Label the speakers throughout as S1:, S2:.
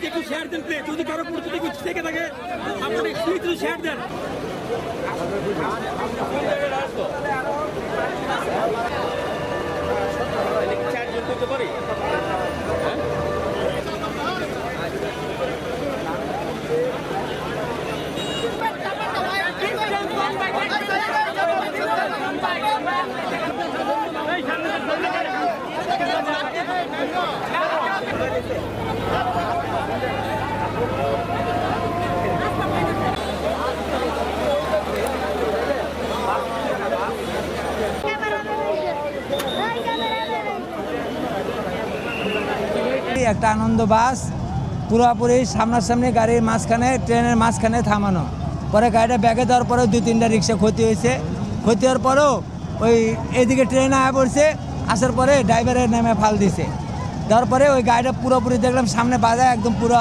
S1: Share একটু share then please যদি কারও পরিচিত কিছু থেকে থাকে আপনারা প্লিজ একটু শেয়ার দেন।
S2: এই একটা আনন্দ বাস পুরোপুরি সামনাসামনি গাড়ির মাঝখানে, ট্রেনের মাঝখানে থামানো। পরে গাড়িটা ব্যাগে দেওয়ার পরেও দুই, তিনটা রিক্সা ক্ষতি হয়েছে। ক্ষতি হওয়ার পরেও ওই এদিকে ট্রেন আয়া পড়ছে, আসার পরে ড্রাইভারের নেমে ফাল দিছে। দেওয়ার পরে ওই গাড়িটা পুরোপুরি দেখলাম, সামনে বাজায় একদম পুরো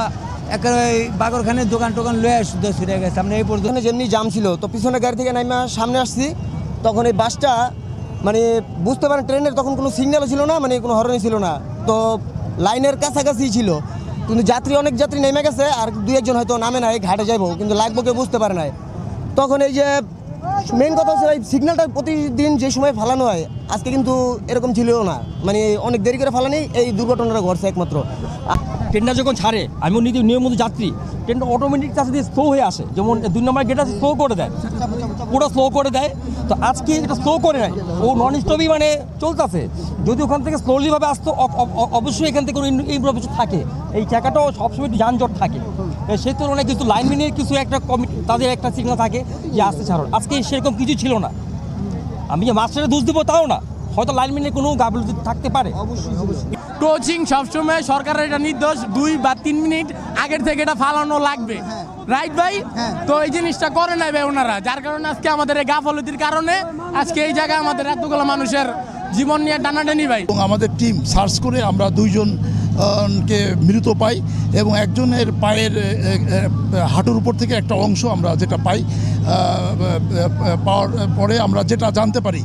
S2: একেবারে ওই বাগরখানের দোকান টোকান লয়ে শুদ্ধ ছুটে গেছে। আমরা এই পর্যন্ত
S3: যেমনি জাম ছিল, তো পিছনে গাড়ি থেকে নাইমা সামনে আসছি, তখন এই বাসটা মানে বুঝতে পারেন, ট্রেনের তখন কোনো সিগন্যালও ছিল না মানে কোনো হরনই ছিল না। তো লাইনের কাছাকাছি ছিল। কিন্তু যাত্রী অনেক যাত্রী নেমে গেছে আর দুই একজন হয়তো নামে নাই, ঘাটে যাইবো, কিন্তু লাগবো কেউ বুঝতে পারে নাই। তখন এই যে মেন কথা হচ্ছে এই সিগন্যালটা প্রতিদিন যে সময় ফালানো হয়, আজকে কিন্তু এরকম ছিল না। মানে অনেক দেরি করে ফালানি, এই দুর্ঘটনাটা ঘটছে একমাত্র।
S4: ট্রেনটা যখন ছাড়ে, আমি ও নীতি নিয়ম মতো যাত্রী। ট্রেনটা অটোমেটিক কাছে দিয়ে স্লো হয়ে আসে। যেমন দুই নম্বর গেট আছে স্লো করে দেয়। পুরো স্লো করে দেয়। তো আজকে এটা স্লো করে নেয় ও নন স্টপই মানে চলতেছে। যদি ওখান থেকে স্লোলিভাবে আসতো অবশ্যই এখান থেকে কোনো ইনফরমেশন থাকে। এই চাকাটাও সবসময় একটু যানজট থাকে। সেই তুলনায় কিছু লাইনম্যানের কিছু একটা কমিটি তাদের একটা সিগনাল থাকে যে আসতে ছাড়ো। আজকে সেরকম কিছু ছিল না। আমি যে মাস্টারে দোষ দেবো তাও না। হয়তো লাইনম্যানের কোনো গাফিলতি থাকতে পারে।
S5: কোচিং সবসময় সরকারের এটা নির্দেশ দুই বা তিন মিনিট আগের থেকে এটা ফালানো লাগবে। রাইট ভাই? তো এই জিনিসটা করে নাই ভাই ওনারা যার কারণে আজকে আমাদের এই গাফলতির কারণে আজকে এই জায়গায় আমাদের এতগুলো মানুষের জীবন নিয়ে টানাটানি ভাই।
S6: এবং আমাদের টিম সার্চ করে আমরা দুইজন কে মৃত পাই এবং একজনের পায়ের হাঁটুর উপর থেকে একটা অংশ আমরা যেটা পাই পাওয়ার পরে আমরা যেটা জানতে পারি,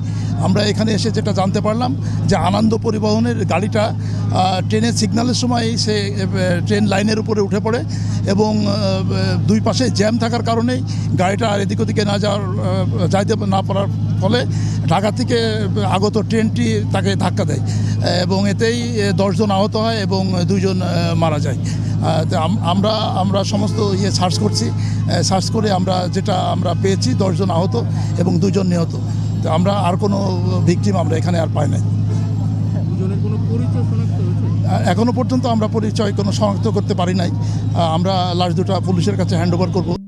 S6: আমরা এখানে এসে যেটা জানতে পারলাম যে আনন্দ পরিবহনের গাড়িটা ট্রেনের সিগন্যালের সময় সে ট্রেন লাইনের উপরে উঠে পড়ে এবং দুই পাশে জ্যাম থাকার কারণেই গাড়িটা আর এদিক ওদিকে না যাওয়ার যাইতে না পারার ফলে ঢাকা থেকে আগত ট্রেনটি তাকে ধাক্কা দেয়। এবং এতেই দশজন আহত হয় এবং দুইজন আহ, মারা যায়। আমরা আমরা সমস্ত ইয়ে সার্চ করছি। সার্চ করে আমরা যেটা আমরা পেয়েছি দশজন আহত এবং দুজন নিহত। তো আমরা আর কোনো ভিকটিম আমরা এখানে আর পাই নাই। এখনও পর্যন্ত আমরা পরিচয় কোনো শনাক্ত করতে পারি নাই। আমরা লাশ দুটা পুলিশের কাছে হ্যান্ড ওভার করব।